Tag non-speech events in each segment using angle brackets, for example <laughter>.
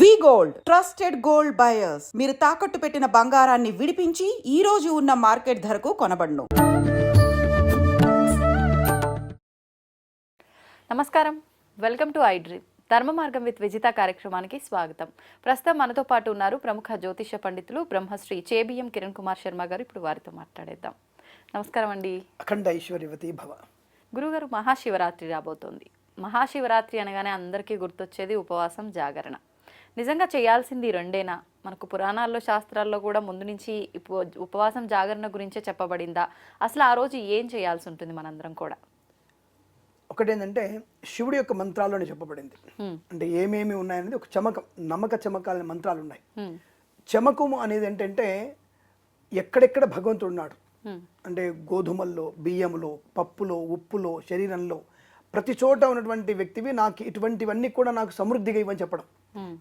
V gold. Trusted gold buyers. మీరు తాకట్టు పెట్టిన బంగారాన్ని విడిపించి ఈ రోజు ఉన్న మార్కెట్ ధరకు కొనబడును. నమస్కారం. Welcome to I dream. ధర్మ మార్గం విత్ విజిత కార్యక్రమానికి స్వాగతం. ప్రస్తుతం మనతో పాటు ఉన్నారు ప్రముఖ జ్యోతిష పండితులు బ్రహ్మశ్రీ చేబిఎం కిరణ్ కుమార్ శర్మ గారు. ఇప్పుడు వారితో మాట్లాడేద్దాం. నమస్కారం అండి. అఖండ ఐశ్వర్యవతి భవ. గురుగారు మహాశివరాత్రి రాబోతోంది. మహాశివరాత్రి అనగానే అందరికీ గుర్తొచ్చేది ఉపవాసం జాగరణ. నిజంగా చేయాల్సింది రెండేనా మనకు పురాణాల్లో శాస్త్రాల్లో కూడా ముందు నుంచి ఉప- ఉపవాసం జాగరణ గురించే చెప్పబడిందా అసలు ఆ రోజు ఏం చేయాల్సి ఉంటుంది మనందరం కూడా ఒకటేంటంటే శివుడి యొక్క మంత్రాల్లోనే చెప్పబడింది. అంటే ఏమేమి ఉన్నాయనేది ఒక చమకం నమ్మక చమకాలనే మంత్రాలు ఉన్నాయి. చమకము అనేది ఏంటంటే ఎక్కడెక్కడ భగవంతుడు ఉన్నాడు. అంటే గోధుమల్లో బియ్యములో పప్పులో ఉప్పులో శరీరంలో ప్రతి చోట ఉన్నటువంటి వ్యక్తివి నాకు ఇటువంటివన్నీ కూడా నాకు సమృద్ధిగా ఇవ్వని చెప్పడం.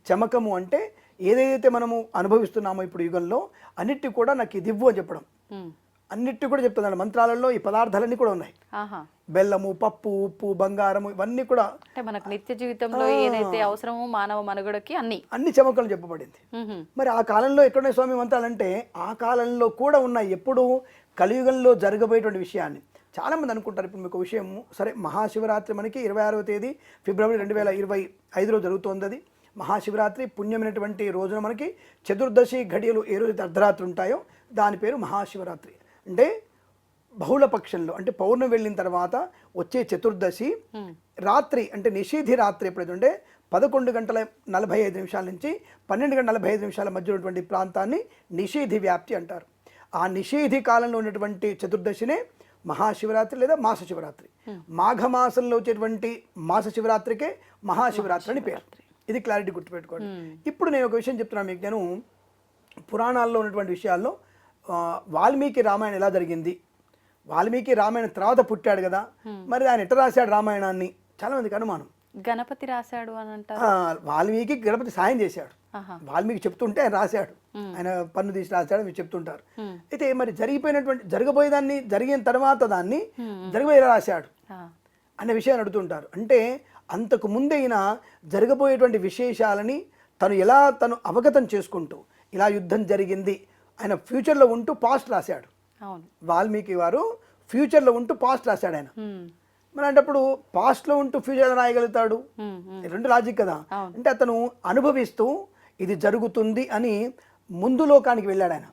చమకము అంటే ఏదైతే మనము అనుభవిస్తున్నామో ఇప్పుడు యుగంలో అన్నిటి కూడా నాకు ఇది ఇవ్వు అని చెప్పడం. అన్నిటి కూడా చెప్తున్నాడు మంత్రాలలో ఈ పదార్థాలన్నీ కూడా ఉన్నాయి. బెల్లము పప్పు ఉప్పు బంగారము ఇవన్నీ కూడా అంటే మనకు నిత్య జీవితంలో ఏదైతే అవసరమో మానవ మనుగడకి అన్ని. అన్ని చమకలు చెప్పబడింది. మరి ఆ కాలంలో ఎక్కడున్నాయి స్వామి మంత్రాలంటే ఆ కాలంలో కూడా ఉన్నాయి ఎప్పుడు కలియుగంలో జరగబోయేటువంటి విషయాన్ని. చాలామంది అనుకుంటారు ఇప్పుడు మీకు విషయం సరే మహాశివరాత్రి మనకి ఇరవై ఆరవ తేదీ ఫిబ్రవరి రెండు వేల ఇరవై ఐదులో జరుగుతోంది అది. మహాశివరాత్రి పుణ్యమైనటువంటి రోజున మనకి చతుర్దశి ఘడియలు ఏ రోజైతే అర్ధరాత్రి ఉంటాయో దాని పేరు మహాశివరాత్రి. అంటే బహుళ పక్షంలో అంటే పౌర్ణమి వెళ్ళిన తర్వాత వచ్చే చతుర్దశి రాత్రి అంటే నిషేధి రాత్రి ఎప్పుడైతే ఉంటే పదకొండు గంటల నలభై ఐదు నిమిషాల నుంచి పన్నెండు గంటల నలభై ఐదు నిమిషాల మధ్య ఉన్నటువంటి ప్రాంతాన్ని నిషేధి వ్యాప్తి అంటారు. ఆ నిషేధి కాలంలో ఉన్నటువంటి చతుర్దశినే మహాశివరాత్రి లేదా మాస శివరాత్రి. మాఘమాసంలో వచ్చేటువంటి మాస శివరాత్రికే మహాశివరాత్రి అని పేరు. ఇది క్లారిటీ గుర్తుపెట్టుకోండి. ఇప్పుడు నేను ఒక విషయం చెప్తున్నాను మీకు నేను. పురాణాల్లో ఉన్నటువంటి విషయాల్లో వాల్మీకి రామాయణం ఎలా జరిగింది? వాల్మీకి రామాయణం తర్వాత పుట్టాడు కదా. మరి ఆయన ఎట్ట రాశాడు రామాయణాన్ని? చాలా మందికి అనుమానం. గణపతి రాశాడు అని అంటారు. వాల్మీకి గణపతి సాయం చేశాడు. వాల్మీకి చెప్తుంటే ఆయన రాశాడు. ఆయన పన్ను తీసి రాశాడు మీరు చెప్తుంటారు. అయితే మరి జరిగిపోయినటువంటి జరగబోయేదాన్ని జరిగిన తర్వాత దాన్ని జరగబోయేలా రాశాడు. అనే విషయాన్ని అడుగుతుంటారు. అంటే అంతకు ముందైనా జరగబోయేటువంటి విశేషాలని తను ఎలా తను అవగతం చేసుకుంటూ ఇలా యుద్ధం జరిగింది ఆయన ఫ్యూచర్లో ఉంటూ పాస్ట్ రాశాడు. వాల్మీకి వారు ఫ్యూచర్లో ఉంటూ పాస్ట్ రాశాడు ఆయన. మరి అంటప్పుడు పాస్ట్లో ఉంటూ ఫ్యూచర్లో రాయగలుగుతాడు? రెండు లాజిక్ కదా. అంటే అతను అనుభవిస్తూ ఇది జరుగుతుంది అని ముందు లోకానికి వెళ్ళాడు ఆయన.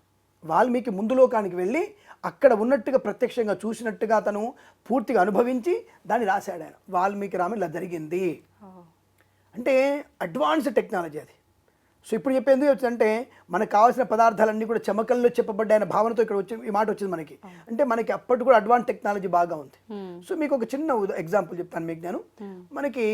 వాల్మీకి ముందు లోకానికి వెళ్ళి అక్కడ ఉన్నట్టుగా ప్రత్యక్షంగా చూసినట్టుగా అతను పూర్తిగా అనుభవించి దాన్ని రాశాడు ఆయన. వాల్మీకి రామ ఇలా జరిగింది. అంటే అడ్వాన్స్డ్ టెక్నాలజీ అది. సో ఇప్పుడు చెప్పేందుకు వచ్చిందంటే మనకు కావాల్సిన పదార్థాలన్నీ కూడా చమకల్లో చెప్పబడ్డాయన భావనతో ఇక్కడ వచ్చి ఈ మాట వచ్చింది మనకి. అంటే మనకి అప్పటి కూడా అడ్వాన్స్ టెక్నాలజీ బాగా ఉంది. సో మీకు ఒక చిన్న ఎగ్జాంపుల్ చెప్తాను మీకు నేను. మనకి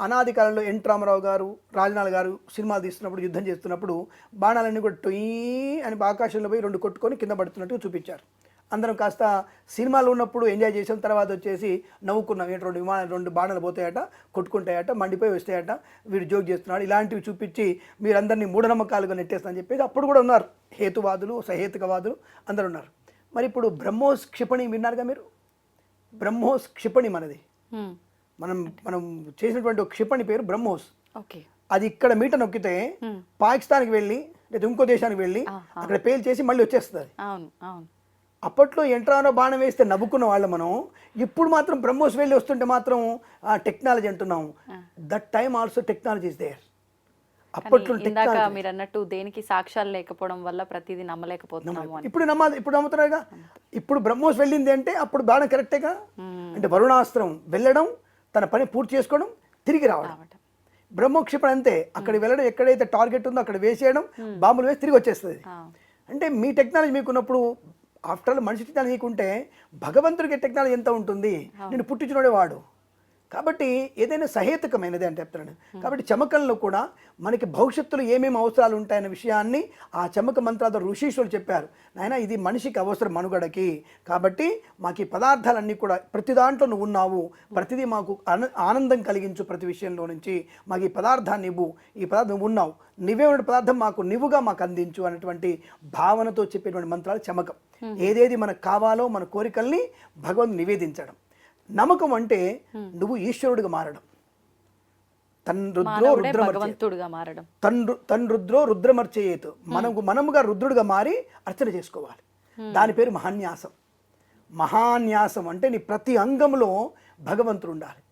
అనాది కాలంలో ఎన్ రామారావు గారు రాజనాల్ గారు సినిమాలు తీస్తున్నప్పుడు యుద్ధం చేస్తున్నప్పుడు బాణాలన్నీ కూడా టొయ్యి అని ఆకాశంలో పోయి రెండు కొట్టుకొని కింద పడుతున్నట్టు చూపించారు. అందరం కాస్త సినిమాలు ఉన్నప్పుడు ఎంజాయ్ చేసాం. తర్వాత వచ్చేసి నవ్వుకున్నాం. ఏంటి రెండు విమానాలు రెండు బాణాలు పోతాయట కొట్టుకుంటాయట మండిపోయి వస్తాయట వీడు జోక్ చేస్తున్నాడు. ఇలాంటివి చూపించి మీరందరినీ మూఢనమ్మకాలుగా నెట్టేస్తానని చెప్పేసి అప్పుడు కూడా ఉన్నారు. హేతువాదులు సహేతుకవాదులు అందరు ఉన్నారు. మరి ఇప్పుడు బ్రహ్మోస్ క్షిపణి విన్నారుగా మీరు? బ్రహ్మోస్ క్షిపణి మనది. మనం మనం చేసినటువంటి ఒక క్షిపణి పేరు బ్రహ్మోస్. ఓకే. అది ఇక్కడ మీట నొక్కితే పాకిస్తాన్కి వెళ్ళి లేదా ఇంకో దేశానికి వెళ్ళి అక్కడ పేల్ చేసి మళ్ళీ వచ్చేస్తుంది. అది. అవును అవును. అప్పట్లో ఎంట్రానో బాణం వేస్తే నవ్వుకున్న వాళ్ళు మనం. ఇప్పుడు మాత్రం బ్రహ్మోస్ వెళ్ళి వస్తుంటే మాత్రం ఆ టెక్నాలజీ అంటున్నాం. That time also technology is there అప్పట్లో ఇందాక మీరు అన్నట్టు దేనికి సాక్ష్యాలు లేకపోవడం వల్ల ప్రతిదీ నమ్మలేకపోతున్నాము ఇప్పుడు నమ్మ ఇప్పుడు నమ్ముతున్నారుగా ఇప్పుడు బ్రహ్మోస్ వెళ్ళింది అంటే అప్పుడు బాణం కరెక్టేగా అంటే వరుణాస్త్రం వెళ్ళడం తన పని పూర్తి చేసుకోవడం తిరిగి రావడం. బ్రహ్మోక్షిపణ అంతే. అక్కడికి వెళ్ళడం ఎక్కడైతే టార్గెట్ ఉందో అక్కడ వేసేయడం బాంబులు వేసి తిరిగి వచ్చేస్తుంది. అంటే మీ టెక్నాలజీ మీకు ఉన్నప్పుడు ఆఫ్టర్ ఆల్ మనిషి టెక్నాలజీ నీకుంటే భగవంతుడికి టెక్నాలజీ ఎంత ఉంటుంది? నేను పుట్టించినోడే వాడు. కాబట్టి ఏదైనా సహేతుకమైనది అంటే చెప్తున్నాను కాబట్టి చమకంలో కూడా మనకి భవిష్యత్తులో ఏమేమి అవసరాలు ఉంటాయనే విషయాన్ని ఆ చమక మంత్రాల ఋషీశ్వరులు చెప్పారు. నాయన ఇది మనిషికి అవసరం మనుగడకి. కాబట్టి మాకు ఈ పదార్థాలన్నీ కూడా ప్రతి దాంట్లో నువ్వు ఉన్నావు. ప్రతిదీ మాకు ఆన- ఆనందం కలిగించు ప్రతి విషయంలో నుంచి. మాకు ఈ పదార్థాన్ని ఇవ్వు. ఈ పదార్థం నువ్వు ఉన్నావు. నువ్వే ఉన్న పదార్థం మాకు నువ్వుగా మాకు అందించు అనేటువంటి భావనతో చెప్పేటువంటి మంత్రాలు చమకం. ఏదేది మనకు కావాలో మన కోరికల్ని భగవంతు నివేదించడం. నమ్మకం అంటే నువ్వు ఈశ్వరుడిగా మారడం. తన్ రుద్రో భగవంతుడుగా మారడం. తన్ రు- తన్ రుద్రో రుద్రమర్చేయత్. మనకు మనముగా రుద్రుడిగా మారి అర్చన చేసుకోవాలి. దాని పేరు మహాన్యాసం. మహాన్యాసం అంటే నీ ప్రతి అంగంలో భగవంతుడు ఉండాలి.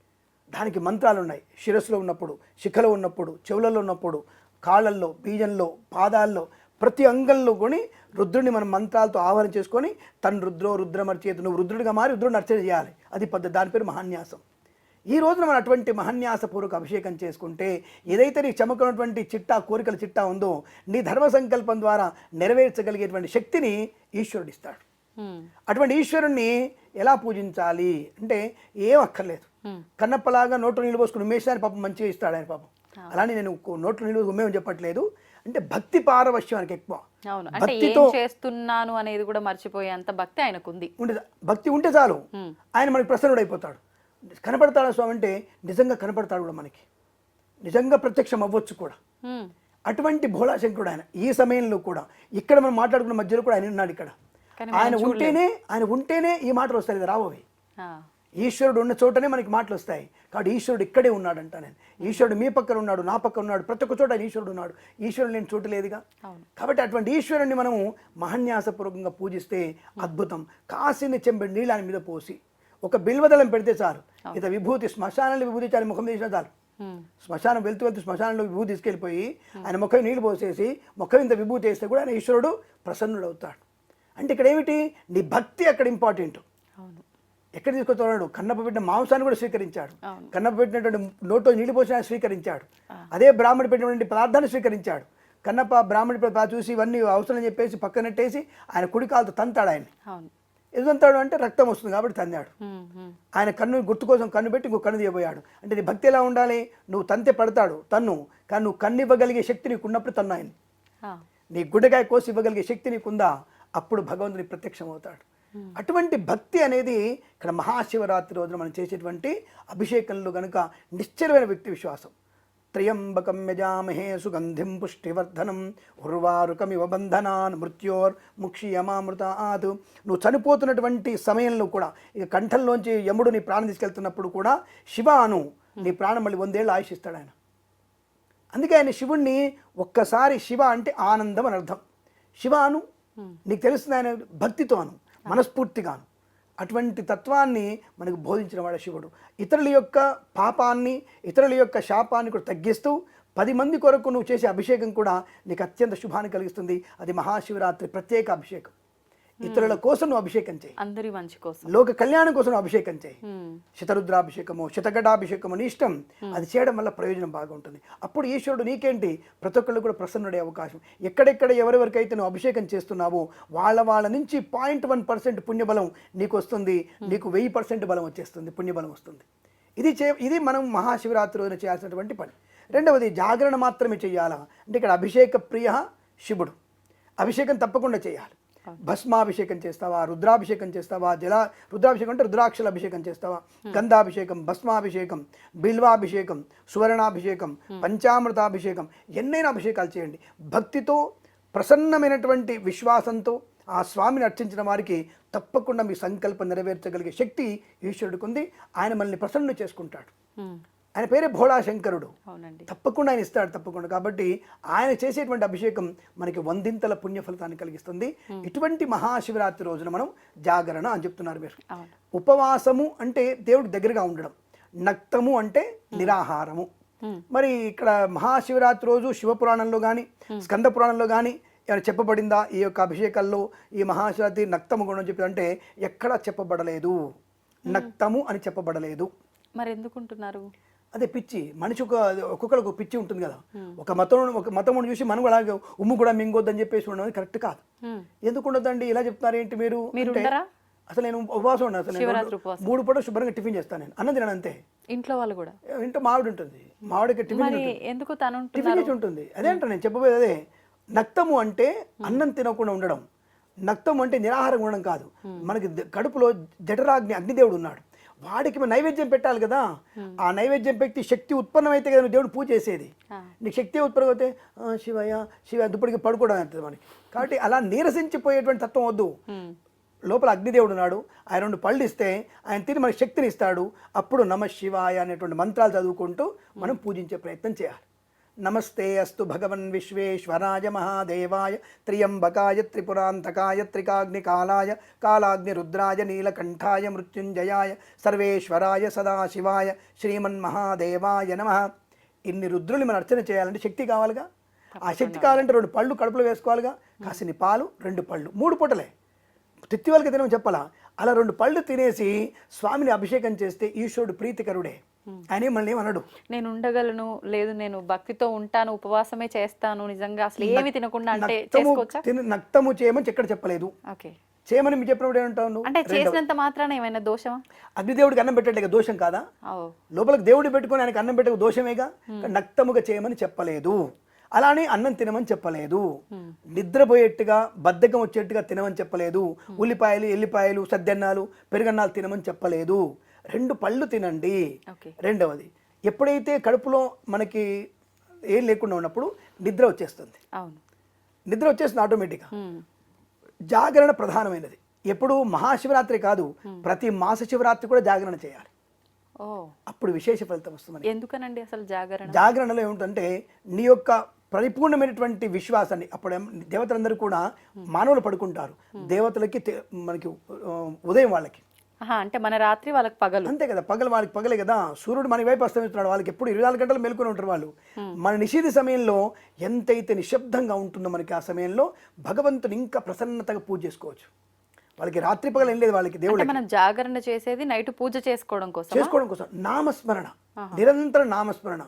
దానికి మంత్రాలు ఉన్నాయి. శిరస్సులో ఉన్నప్పుడు శిఖలో ఉన్నప్పుడు చెవులలో ఉన్నప్పుడు కాళ్ళల్లో బీజంలో పాదాల్లో ప్రతి అంగంలో కొని రుద్రుడిని మనం మంత్రాలతో ఆహ్వానం చేసుకొని తను రుద్రో రుద్రమర్చేతు నువ్వు రుద్రుడిగా మారి రుద్రుడిని అర్చన చేయాలి. అది పద్ధతి దాని పేరు మహాన్యాసం. ఈ రోజున మనం అటువంటి మహాన్యాసపూర్వక అభిషేకం చేసుకుంటే ఏదైతే నీ చెమకున్నటువంటి చిట్టా కోరికల చిట్టా ఉందో నీ ధర్మ సంకల్పం ద్వారా నెరవేర్చగలిగేటువంటి శక్తిని ఈశ్వరుడు ఇస్తాడు. అటువంటి ఈశ్వరుణ్ణి ఎలా పూజించాలి? అంటే ఏం అక్కర్లేదు. కన్నప్పలాగా నోట్లో నీళ్ళు పోసుకుని పాపం మంచిగా ఇస్తాడు ఆయన పాపం. అలానే నేను నోట్లో నీళ్ళు ఉమ్మేమని చెప్పట్లేదు. అంటే భక్తి పారవశ్యానికి ఎక్కువ. అవును. అంటే ఏం భక్తితో చేస్తున్నాను అనేది కూడా మర్చిపోయేంత భక్తి ఆయనకుంది. ఉంటే భక్తి ఉంటే చాలు. ఆయన మనకి ప్రసన్నుడైపోతాడు. కనపడతాడు స్వామి అంటే నిజంగా కనపడతాడు కూడా మనకి. నిజంగా ప్రత్యక్షం అవ్వచ్చు కూడా. అటువంటి భోళాశంకరుడు ఆయన. ఈ సమయంలో కూడా. ఇక్కడ మనం మాట్లాడుకున్న మధ్యలో కూడా ఆయన ఉన్నాడు ఇక్కడ. ఆయన ఉంటేనే ఆయన ఉంటేనే ఈ మాటలు వస్తాయి. ఆ, ఈశ్వరుడు ఉన్న చోటనే మనకి మాటలు వస్తాయి కాబట్టి ఈశ్వరుడు ఇక్కడే ఉన్నాడంట నేను. ఈశ్వరుడు మీ పక్కన ఉన్నాడు నా పక్కన ఉన్నాడు ప్రతి ఒక్క చోట ఆయన ఈశ్వరుడు ఉన్నాడు. ఈశ్వరుడు లేని చోటు లేదుగా. కాబట్టి అటువంటి ఈశ్వరుణ్ణి మనము మహాన్యాసపూర్వకంగా పూజిస్తే అద్భుతం. కాసిని చెంబడి నీళ్ళు మీద పోసి ఒక బిల్వదళం పెడితే చాలు. ఇత విభూతి శ్మశానంలో విభూతి చాలు ముఖం తీసినా చాలు. శ్మశానం వెళ్తూ వెళ్తూ శ్మశానంలో విభూతి తీసుకెళ్ళిపోయి ఆయన ముఖం నీళ్ళు పోసేసి ముఖం ఇంత విభూతి వేస్తే కూడా ఆయన ఈశ్వరుడు ప్రసన్నుడు అవుతాడు అంటే ఇక్కడ ఏమిటి? నీ భక్తి అక్కడ ఇంపార్టెంట్ ఎక్కడ తీసుకొస్తున్నాడు కన్నప్ప పెట్టిన మాంసాన్ని కూడా స్వీకరించాడు. కన్నప్ప పెట్టినటువంటి నోట్లో నీళ్ళు పోసిన స్వీకరించాడు. అదే బ్రాహ్మణి పెట్టినటువంటి పదార్థాన్ని స్వీకరించాడు. కన్నప్ప బ్రాహ్మణి పదార్థాలు చూసి ఇవన్నీ అవసరం చెప్పేసి పక్కనట్టేసి ఆయన కుడి కాలుతో తంతాడు ఆయన తంతాడు అంటే రక్తం వస్తుంది కాబట్టి తన్నాడు ఆయన కన్ను గుర్తు కోసం కన్ను పెట్టి ఇంకో కన్ను తీయబోయాడు. అంటే నీ భక్తి ఎలా ఉండాలి? నువ్వు తంతే పడతాడు తన్ను. కానీ నువ్వు కన్ను ఇవ్వగలిగే శక్తి నీకు ఉన్నప్పుడు తన్ను ఆయన ఆ, నీ గుడ్డకాయ కోసి ఇవ్వగలిగే శక్తి నీకుందా? అప్పుడు భగవంతుని ప్రత్యక్షం అవుతాడు అటువంటి భక్తి అనేది ఇక్కడ మహాశివరాత్రి రోజున మనం చేసేటువంటి అభిషేకంలో గనుక నిశ్చలమైన వ్యక్తి విశ్వాసం. త్రయంబకం యజామహే సుగంధిం పుష్టివర్ధనం ఉర్వారుకమివ బంధనాన్ మృత్యోర్ ముక్షి యమామృత ఆదు నువ్వు చనిపోతున్నటువంటి సమయంలో కూడా ఇక కంఠంలోంచి యముడు నీ ప్రాణం తీసుకెళ్తున్నప్పుడు కూడా శివ అను నీ ప్రాణం మళ్ళీ వందేళ్ళు ఆయుషిస్తాడు ఆయన. అందుకే ఆయన శివుణ్ణి ఒక్కసారి శివ అంటే ఆనందం అని అర్థం. శివ అను నీకు తెలుస్తుంది ఆయన భక్తితో అను మనస్ఫూర్తిగాను. అటువంటి తత్వాన్ని మనకు బోధించిన వాడు శివుడు. ఇతరుల యొక్క పాపాన్ని ఇతరుల యొక్క శాపాన్ని కూడా తగ్గిస్తూ పది మంది కొరకు నువ్వు చేసే అభిషేకం కూడా నీకు అత్యంత శుభాన్ని కలిగిస్తుంది. అది మహాశివరాత్రి ప్రత్యేక అభిషేకం. ఇతరుల కోసం నువ్వు అభిషేకం చేయి. అందరి మంచి కోసం. లోక కళ్యాణం కోసం నువ్వు అభిషేకం చేయి. శతరుద్రాభిషేకము శతగడాభిషేకము నీ ఇష్టం. అది చేయడం వల్ల ప్రయోజనం బాగా ఉంటుంది అప్పుడు ఈశ్వరుడు నీకేంటి? ప్రతి ఒక్కళ్ళు కూడా ప్రసన్నుడే అవకాశం. ఎక్కడెక్కడ ఎవరెవరికైతే నువ్వు అభిషేకం చేస్తున్నావో వాళ్ళ వాళ్ళ నుంచి పాయింట్ వన్ పర్సెంట్ పుణ్యబలం నీకు వస్తుంది నీకు వెయ్యి పర్సెంట్ బలం వచ్చేస్తుంది. పుణ్యబలం వస్తుంది. ఇది చే ఇది మనం మహాశివరాత్రి రోజున చేయాల్సినటువంటి పని. రెండవది జాగరణ మాత్రమే చేయాలా? అంటే ఇక్కడ అభిషేక ప్రియ శివుడు అభిషేకం తప్పకుండా చేయాలి. భస్మాభిషేకం చేస్తావా? రుద్రాభిషేకం చేస్తావా? జల రుద్రాభిషేకం అంటే రుద్రాక్షల అభిషేకం చేస్తావా గంధాభిషేకం భస్మాభిషేకం బిల్వాభిషేకం సువర్ణాభిషేకం పంచామృతాభిషేకం ఎన్నైనా అభిషేకాలు చేయండి. భక్తితో ప్రసన్నమైనటువంటి విశ్వాసంతో ఆ స్వామిని అర్చించిన వారికి తప్పకుండా మీ సంకల్పం నెరవేర్చగలిగే శక్తి ఈశ్వరుడికి ఉంది. ఆయన మనల్ని ప్రసన్న చేసుకుంటాడు. ఆయన పేరే భోళాశంకరుడు. అవునండి. తప్పకుండా ఆయన ఇస్తాడు తప్పకుండా. కాబట్టి ఆయన చేసేటువంటి అభిషేకం మనకి వందింతల పుణ్య ఫలితాన్ని కలిగిస్తుంది ఇటువంటి మహాశివరాత్రి రోజున మనం జాగరణ అని చెప్తున్నారు మీరు. ఉపవాసము అంటే దేవుడికి దగ్గరగా ఉండడం. నక్తము అంటే నిరాహారము. మరి ఇక్కడ మహాశివరాత్రి రోజు శివపురాణంలో కానీ స్కంద పురాణంలో కానీ ఏమైనా చెప్పబడిందా? ఈ యొక్క అభిషేకాల్లో ఈ మహాశివరాత్రి నక్తము గుణం చెప్పి అంటే ఎక్కడా చెప్పబడలేదు. నక్తము అని చెప్పబడలేదు. మరి ఎందుకుంటున్నారు అదే పిచ్చి మనిషి ఒక ఒక్కొక్కరికి ఒక పిచ్చి ఉంటుంది కదా. ఒక మతం ఒక మతం చూసి మనం కూడా అలాగే ఉమ్ము కూడా మింగొద్దని చెప్పేసి ఉండడం కరెక్ట్ కాదు. ఎందుకు ఉండదండి ఇలా చెప్తున్నారు ఏంటి మీరు? అసలు నేను ఉపవాసం ఉన్నాను అసలు నేను. మూడు పూట శుభ్రంగా టిఫిన్ చేస్తాను నేను అన్నం తినను అంతే. ఇంట్లో వాళ్ళు కూడా? ఇంట్లో మామిడి ఉంటుంది. మామిడికి టిఫిన్. ఎందుకు తను టిఫిన్ చేసి ఉంటుంది. అదే అంట నేను చెప్పబోయేది అదే. నక్తము అంటే అన్నం తినకుండా ఉండడం. నక్తం అంటే నిరాహారం ఉండడం కాదు. మనకి కడుపులో జఠరాగ్ని అగ్నిదేవుడు ఉన్నాడు. వాడికి నైవేద్యం పెట్టాలి కదా. ఆ నైవేద్యం పెట్టి శక్తి ఉత్పన్నమైతే కదా నువ్వు దేవుడు పూజ చేసేది. నీకు శక్తి ఉత్పన్నం అయితే "ఆ, శివయ్య శివ దుప్పటికి పడుకోవడం అవుతుంది మనకి కాబట్టి అలా నీరసించిపోయేటువంటి తత్వం వద్దు. లోపల అగ్నిదేవుడు ఉన్నాడు. ఆయన రెండు పళ్ళు ఇస్తే ఆయన తిని మనకి శక్తిని ఇస్తాడు. అప్పుడు నమ శివాయ అనేటువంటి మంత్రాలు చదువుకుంటూ మనం పూజించే ప్రయత్నం చేయాలి. నమస్తే అస్తు భగవన్ విశ్వేశ్వరాయ మహాదేవాయ త్రియంబకాయ త్రిపురాంతకాయ త్రికాగ్నికాలాయ కాలాగ్ని రుద్రాయ నీలకంఠాయ మృత్యుంజయాయ సర్వేశ్వరాయ సదాశివాయ శ్రీమన్మహాదేవాయ నమ. ఇన్ని రుద్రులు మనం అర్చన చేయాలంటే శక్తి కావాలిగా? ఆ శక్తి కావాలంటే రెండు పళ్ళు కడుపులో వేసుకోవాలిగా? కాసిని పాలు రెండు పళ్ళు. మూడు పూటలే. తిత్తివాళ్ళకి తినమని చెప్పాలా? అలా రెండు పళ్ళు తినేసి స్వామిని అభిషేకం చేస్తే ఈశ్వరుడు ప్రీతికరుడే. ఆయన మళ్ళీ ఏమన్నాడు నేను ఉండగలను లేదు నేను భక్తితో ఉంటాను ఉపవాసమే చేస్తాను నిజంగా అసలు ఏమి తినకుండా అంటే చేసుకోవచ్చా? తిన నక్తము చేయమని ఎక్కడ చెప్పలేదు. ఓకే. చేయమని మీరు చెప్పినప్పుడు ఏమంటావు? నువ్వు? అంటే చేసినంత మాత్రాన ఏమైనా దోషమా? అగ్నిదేవుడికి అన్నం పెట్టలేక దోషం కాదా? లోపలికి దేవుడు పెట్టుకొని ఆయనకి అన్నం పెట్టక దోషమేగా? నక్తముగా చేయమని చెప్పలేదు. అలానే అన్నం తినమని చెప్పలేదు. నిద్రపోయేట్టుగా బద్ధకం వచ్చేట్టుగా తినమని చెప్పలేదు. ఉల్లిపాయలు ఎల్లిపాయలు సద్దెన్నాలు పెరుగన్నాలు తినమని చెప్పలేదు. రెండు పళ్ళు తినండి. రెండవది ఎప్పుడైతే కడుపులో మనకి ఏం లేకుండా ఉన్నప్పుడు నిద్ర వచ్చేస్తుంది. నిద్ర వచ్చేస్తుంది ఆటోమేటిక్గా. జాగరణ ప్రధానమైనది. ఎప్పుడు మహాశివరాత్రి కాదు ప్రతి మాస శివరాత్రి కూడా జాగరణ చేయాలి. అప్పుడు విశేష ఫలితం వస్తుంది ఎందుకనండి అసలు జాగరణ? జాగరణలో ఏమిటంటే నీ యొక్క పరిపూర్ణమైనటువంటి విశ్వాసాన్ని అప్పుడు దేవతలందరూ కూడా మానవులు పడుకుంటారు. దేవతలకి మనకి ఉదయం వాళ్ళకి. అంటే మన రాత్రి వాళ్ళకి పగలు. అంతే కదా పగలు వాళ్ళకి పగలే కదా. సూర్యుడు మన వైపు అస్తమిస్తున్నాడు వాళ్ళకి ఎప్పుడు ఇరవై నాలుగు గంటలు మేల్కొని ఉంటారు వాళ్ళు. మన నిషేధ సమయంలో ఎంతైతే నిశ్శబ్దంగా ఉంటుందో మనకి ఆ సమయంలో భగవంతుని ఇంకా ప్రసన్నతగా పూజ చేసుకోవచ్చు. వాళ్ళకి రాత్రి పగలు ఏం లేదు వాళ్ళకి దేవుడు మనం జాగరణ చేసేది నైట్ పూజ చేసుకోవడం కోసం. చేసుకోవడం కోసం. నామస్మరణ. నిరంతర నామస్మరణ.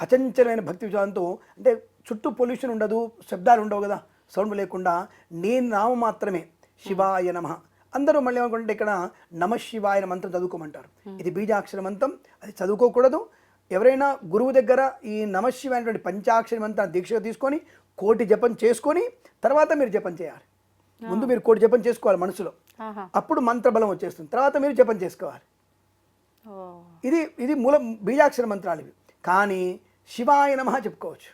అచంచలమైన భక్తి విచారంతో అంటే చుట్టూ పొల్యూషన్ ఉండదు శబ్దాలు ఉండవు కదా సౌండ్ లేకుండా నేను నామ మాత్రమే. శివాయ నమ. అందరూ మళ్ళీ ఏమనుకుంటే ఇక్కడ నమ శివాయ అనే మంత్రం చదువుకోమంటారు. ఇది బీజాక్షర మంత్రం అది చదువుకోకూడదు. ఎవరైనా గురువు దగ్గర ఈ నమ శివాయ అనేటువంటి పంచాక్షరి మంత్రాన్ని దీక్షగా తీసుకొని కోటి జపం చేసుకొని తర్వాత మీరు జపం చేయాలి. ముందు మీరు కోటి జపం చేసుకోవాలి మనసులో. అప్పుడు మంత్రబలం వచ్చేస్తుంది. తర్వాత మీరు జపం చేసుకోవాలి. ఇది ఇది మూల బీజాక్షర మంత్రాలు ఇవి. కానీ శివాయ నమ చెప్పుకోవచ్చు.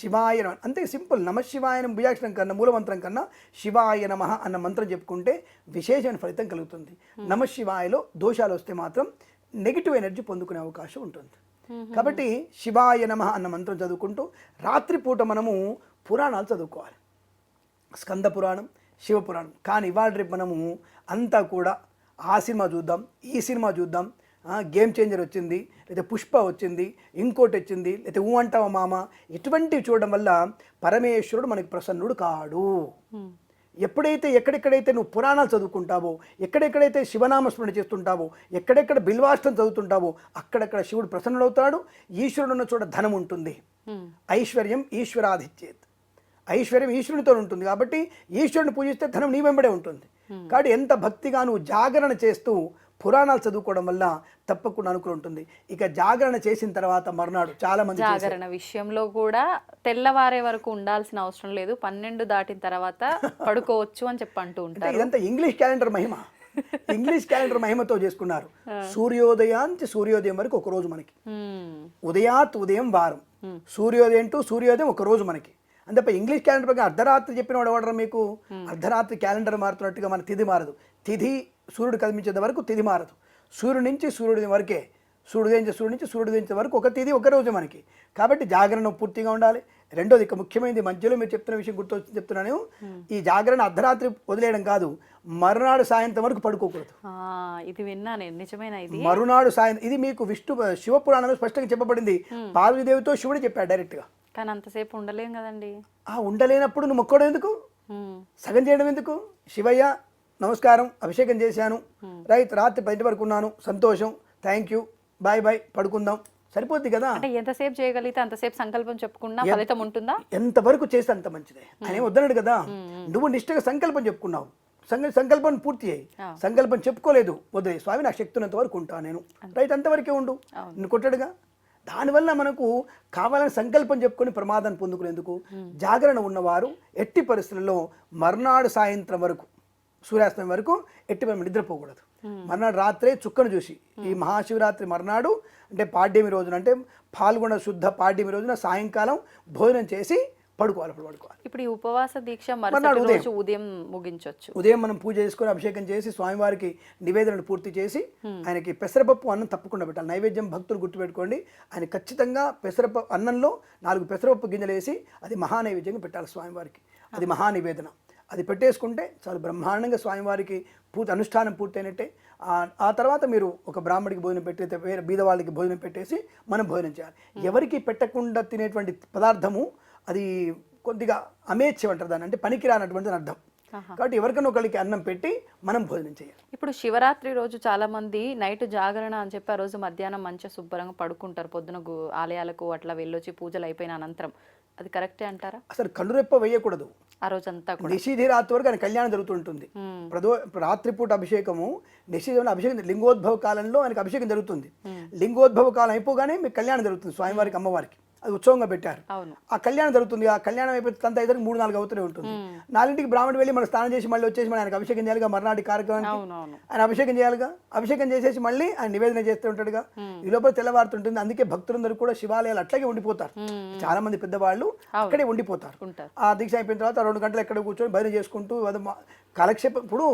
శివాయ నమ అంతే సింపుల్. నమ శివాయ నమ బీజాక్షరం కన్నా మూల మంత్రం కన్నా శివాయ నమ అన్న మంత్రం చెప్పుకుంటే విశేషమైన ఫలితం కలుగుతుంది. నమ శివాయలో దోషాలు వస్తే మాత్రం నెగిటివ్ ఎనర్జీ పొందుకునే అవకాశం ఉంటుంది. కాబట్టి శివాయ నమ అన్న మంత్రం చదువుకుంటూ రాత్రిపూట మనము పురాణాలు చదువుకోవాలి. స్కంద పురాణం శివపురాణం కానీ ఇవాళ రేపు మనము అంతా కూడా ఆ సినిమా చూద్దాం ఈ సినిమా చూద్దాం గేమ్ చేంజర్ వచ్చింది లేదా పుష్ప వచ్చింది ఇంకోటి వచ్చింది లేదా ఊ అంటావా మామ? ఇటువంటివి చూడడం వల్ల పరమేశ్వరుడు మనకి ప్రసన్నుడు కాడు. ఎప్పుడైతే ఎక్కడెక్కడైతే నువ్వు పురాణాలు చదువుకుంటావో ఎక్కడెక్కడైతే శివనామస్మరణ చేస్తుంటావో ఎక్కడెక్కడ బిల్వాష్టం చదువుతుంటావో అక్కడక్కడ శివుడు ప్రసన్నుడవుతాడు ఈశ్వరుడు ఉన్న చోట ధనం ఉంటుంది. ఐశ్వర్యం ఈశ్వరాధిత్యేత్ ఐశ్వర్యం ఈశ్వరునితో ఉంటుంది కాబట్టి ఈశ్వరుని పూజిస్తే ధనం నీ వెంబడే ఉంటుంది. కాబట్టి ఎంత భక్తిగా నువ్వు జాగరణ చేస్తూ పురాణాలు చదువుకోవడం వల్ల తప్పకుండా అనుకూలం ఉంటుంది. ఇక జాగరణ చేసిన తర్వాత మర్నాడు చాలా మంది. జాగరణ విషయంలో కూడా తెల్లవారే వరకు ఉండాల్సిన అవసరం లేదు. పన్నెండు దాటిన తర్వాత <laughs> పడుకోవచ్చు అని చెప్పి అంటూ అంటే ఉంటారు. ఇదంతా ఇంగ్లీష్ క్యాలెండర్ మహిమ. <laughs> ఇంగ్లీష్ క్యాలెండర్ మహిమతో చేసుకున్నారు. సూర్యోదయానికి సూర్యోదయం వరకు ఒక రోజు మనకి. ఉదయాత్ ఉదయం వారం. సూర్యోదయం టు సూర్యోదయం ఒక రోజు మనకి. అంతే ఇంగ్లీష్ క్యాలెండర్ ప్రకారం అర్ధరాత్రి చెప్పిన వాడు మీకు? అర్ధరాత్రి క్యాలెండర్ మారుతున్నట్టుగా మన తిథి మారదు. తిథి సూర్యుడు కనిపించేంత వరకు తిథి మారదు. సూర్యుడి నుంచి సూర్యుడి వరకే సూర్యోదయించే సూర్యుడి నుంచి సూర్యోదయించే వరకు ఒక తిథి ఒక రోజు మనకి. కాబట్టి జాగరణ పూర్తిగా ఉండాలి. రెండోది ఇక ముఖ్యమైనది మధ్యలో మీరు చెప్తున్న విషయం గుర్తు చెప్తున్నాను. ఈ జాగరణ అర్ధరాత్రి వదిలేయడం కాదు మరునాడు సాయంత్రం వరకు పడుకోకూడదు. ఇది విన్నా నేను నిజమేనా ఇది? మరునాడు సాయంత్రం ఇది మీకు విష్ణు శివపురాణంలో స్పష్టంగా చెప్పబడింది. పార్వతీదేవితో శివుడు చెప్పాడు డైరెక్ట్గా కానీ అంతసేపు ఉండలేం కదండి. ఆ ఉండలేనప్పుడు నువ్వు మొక్కడం ఎందుకు. సగం చేయడం ఎందుకు? శివయ్య నమస్కారం అభిషేకం చేశాను. రైట్ రాత్రి పది వరకు ఉన్నాను. సంతోషం. థ్యాంక్ యూ బాయ్ బాయ్ పడుకుందాం. సరిపోద్ది కదా? అంటే ఎంతసేపు చేయగలిగితే అంతసేపు సంకల్పం చెప్పుకున్నా ఫలితం ఉంటుందా? ఎంతవరకు చేస్తే అంత మంచిదే. ఆయన వద్దన్నాడు కదా? నువ్వు నిష్ఠగా సంకల్పం చెప్పుకున్నావు. సంక సంకల్పం పూర్తి చేయి. సంకల్పం చెప్పుకోలేదు. వదిలే. స్వామి నా శక్తి ఉన్నంత వరకు ఉంటా నేను. రైట్ అంతవరకే ఉండు. నిన్ను కొట్టాడుగా? దానివల్ల మనకు కావాలని సంకల్పం చెప్పుకొని ప్రమాదాన్ని పొందుకునేందుకు జాగరణ ఉన్నవారు ఎట్టి పరిస్థితుల్లో మర్నాడు సాయంత్రం వరకు సూర్యాస్తమయం వరకు ఎట్టి మనం నిద్రపోకూడదు. మర్నాడు రాత్రే చుక్కను చూసి ఈ మహాశివరాత్రి మర్నాడు అంటే పాడ్యమి రోజున అంటే పాల్గొన శుద్ధ పాడ్యమి రోజున సాయంకాలం భోజనం చేసి పడుకోవాలి అప్పుడు పడుకోవాలి. ఇప్పుడు ఈ ఉపవాస దీక్ష మర్నాడు ఉదయం. ఉదయం ముగించవచ్చు ఉదయం మనం పూజ చేసుకొని అభిషేకం చేసి స్వామివారికి నివేదనను పూర్తి చేసి ఆయనకి పెసరపప్పు అన్నం తప్పకుండా పెట్టాలి. నైవేద్యం భక్తులు గుర్తుపెట్టుకోండి. ఆయన ఖచ్చితంగా పెసరపప్పు అన్నంలో నాలుగు పెసరపప్పు గింజలు వేసి అది మహానైవేద్యంగా పెట్టాలి స్వామివారికి. అది మహానివేదన. అది పెట్టేసుకుంటే చాలా బ్రహ్మాండంగా స్వామివారికి పూర్తి అనుష్ఠానం పూర్తయినట్టే. ఆ- తర్వాత మీరు ఒక బ్రాహ్మడికి భోజనం పెట్టి వేరే బీద వాళ్ళకి భోజనం పెట్టేసి మనం భోజనం చేయాలి. ఎవరికి పెట్టకుండా తినేటువంటి పదార్థము అది కొద్దిగా అమేచ్ఛం అంటారు దాన్ని అంటే పనికిరానటువంటి అర్థం. కాబట్టి ఎవరికైనా ఒకరికి అన్నం పెట్టి మనం భోజనం చేయాలి. ఇప్పుడు శివరాత్రి రోజు చాలా మంది నైట్ జాగరణ అని చెప్పి ఆ రోజు మధ్యాహ్నం మంచిగా శుభ్రంగా పడుకుంటారు పొద్దున ఆలయాలకు అట్లా వెళ్ళొచ్చి పూజలు అయిపోయిన అనంతరం. అది కరెక్టే అంటారా? అసలు కన్నురెప్ప వేయకూడదు. ఆ రోజంతా కూడా. నిషిధి రాత్రి వరకు ఆయన కళ్యాణం జరుగుతుంటుంది. ప్రదో రాత్రిపూట అభిషేకము నిషిధంలో అభిషేకం లింగోద్భవ కాలంలో ఆయనకు అభిషేకం జరుగుతుంది. లింగోద్భవ కాలం అయిపోగానే మీకు కళ్యాణం జరుగుతుంది స్వామివారికి అమ్మవారికి. అది ఉత్సవంగా పెట్టారు. ఆ కళ్యాణం జరుగుతుంది. ఆ కళ్యాణం అయిపోతే తంత అయితే మూడు నాలుగు అవుతూనే ఉంటుంది. నాలుగింటికి బ్రాహ్మణుడు వెళ్ళి మనం స్నానం చేసి మళ్ళీ వచ్చేసి మనం ఆయనకు అభిషేకం చేయాలిగా మర్నాటి కార్యక్రమానికి? ఆయన అభిషేకం చేయాలిగా? అభిషేకం చేసేసి మళ్ళీ ఆయన నివేదన చేస్తూ ఉంటాడుగా? ఈ లోపల తెల్లవారుతుంటుంది. అందుకే భక్తులందరూ కూడా శివాలయాలు అట్లాగే ఉండిపోతారు. చాలా మంది పెద్దవాళ్ళు అక్కడే ఉండిపోతారు. ఆ దీక్ష అయిపోయిన తర్వాత రెండు గంటలు ఎక్కడ కూర్చొని భజన చేసుకుంటూ కాలక్షేపం ఇప్పుడు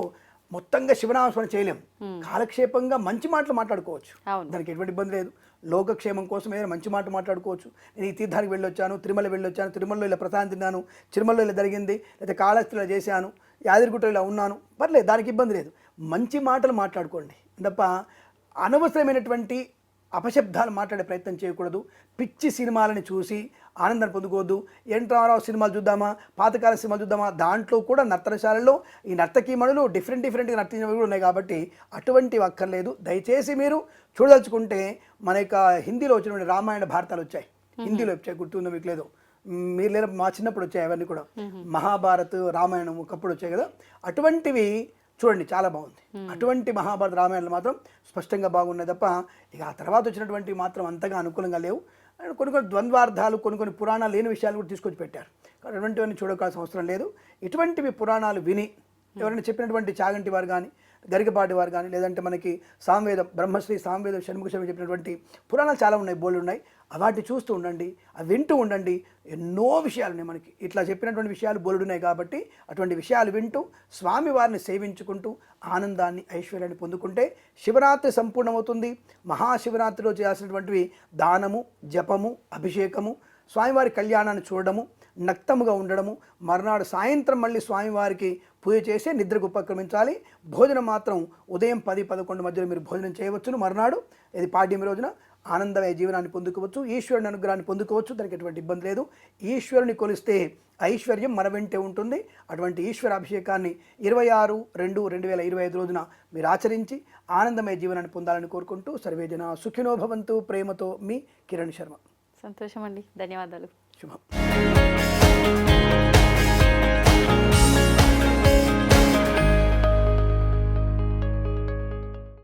మొత్తంగా శివనామస్మరణ చేయలేం. కాలక్షేపంగా మంచి మాటలు మాట్లాడుకోవచ్చు. దానికి ఎటువంటి ఇబ్బంది లేదు. లోకక్షేమం కోసం ఏదైనా మంచి మాట మాట్లాడుకోవచ్చు. నేను ఈ తీర్థానికి వెళ్ళొచ్చాను తిరుమల వెళ్ళొచ్చాను తిరుమలలో ఇలా ప్రసాదం తిన్నాను తిరుమలలో ఇలా జరిగింది లేదా కాళహస్తిలో చేశాను యాదగిరిగుట్టలో ఇలా ఉన్నాను. పర్లేదు దానికి ఇబ్బంది లేదు. మంచి మాటలు మాట్లాడుకోండి. తప్ప అనవసరమైనటువంటి అపశబ్దాలు మాట్లాడే ప్రయత్నం చేయకూడదు. పిచ్చి సినిమాలని చూసి ఆనందాన్ని పొందుకోవద్దు. ఎన్టీఆర్ఆర్ సినిమాలు చూద్దామా? పాతకాల సినిమాలు చూద్దామా? దాంట్లో కూడా నర్తనశాలలో ఈ నర్తకీమణులు డిఫరెంట్ డిఫరెంట్గా నర్తించినవి కూడా ఉన్నాయి కాబట్టి అటువంటివి అక్కర్లేదు. దయచేసి మీరు చూడదలుచుకుంటే మన యొక్క హిందీలో వచ్చినటువంటి రామాయణ భారతాలు వచ్చాయి. హిందీలో వచ్చాయి గుర్తుందో మీకు లేదు. మీరు లేదా మా చిన్నప్పుడు వచ్చాయి అవన్నీ కూడా. మహాభారత్ రామాయణం ఒకప్పుడు వచ్చాయి కదా. అటువంటివి చూడండి చాలా బాగుంది. అటువంటి మహాభారత రామాయణాలు మాత్రం స్పష్టంగా బాగున్నాయి తప్ప ఇక ఆ తర్వాత వచ్చినటువంటి మాత్రం అంతగా అనుకూలంగా లేవు. కొన్ని కొన్ని ద్వంద్వార్థాలు కొన్ని కొన్ని పురాణాలు లేని విషయాలు కూడా తీసుకొచ్చి పెట్టారు. అటువంటివన్నీ చూడకాల్సిన అవసరం లేదు. ఇటువంటివి పురాణాలు విని ఎవరైనా చెప్పినటువంటి చాగంటి వారు కానీ గరికపాటి వారు కానీ లేదంటే మనకి సామవేదం బ్రహ్మశ్రీ సామవేదం షణ్ముఖ చెప్పినటువంటి పురాణాలు చాలా ఉన్నాయి బోళ్ళు ఉన్నాయి. వాటి చూస్తూ ఉండండి అవి వింటూ ఉండండి. ఎన్నో విషయాలు ఉన్నాయి మనకి. ఇట్లా చెప్పినటువంటి విషయాలు బోలుడున్నాయి కాబట్టి అటువంటి విషయాలు వింటూ స్వామివారిని సేవించుకుంటూ ఆనందాన్ని ఐశ్వర్యాన్ని పొందుకుంటే శివరాత్రి సంపూర్ణమవుతుంది. మహాశివరాత్రిలో చేయాల్సినటువంటివి దానము జపము అభిషేకము స్వామివారి కళ్యాణాన్ని చూడడము నక్తముగా ఉండడము మర్నాడు సాయంత్రం మళ్ళీ స్వామివారికి పూజ చేసి నిద్రకు ఉపక్రమించాలి. భోజనం మాత్రం ఉదయం పది పదకొండు మధ్యలో మీరు భోజనం చేయవచ్చును మర్నాడు. ఇది పాడ్యమి రోజున ఆనందమయ జీవనాన్ని పొందుకోవచ్చు ఈశ్వరుని అనుగ్రహాన్ని పొందుకోవచ్చు దానికి ఎటువంటి ఇబ్బంది లేదు. ఈశ్వరుని కొలిస్తే ఐశ్వర్యం మన వెంటే ఉంటుంది. అటువంటి ఈశ్వర అభిషేకాన్ని ఇరవై ఆరు రెండు రెండు వేల ఇరవై ఐదు రోజున మీరు ఆచరించి ఆనందమయ జీవనాన్ని పొందాలని కోరుకుంటూ సర్వేజన సుఖినో భవంతు ప్రేమతో మీ కిరణ్ శర్మ. సంతోషం అండి ధన్యవాదాలు. శుభం.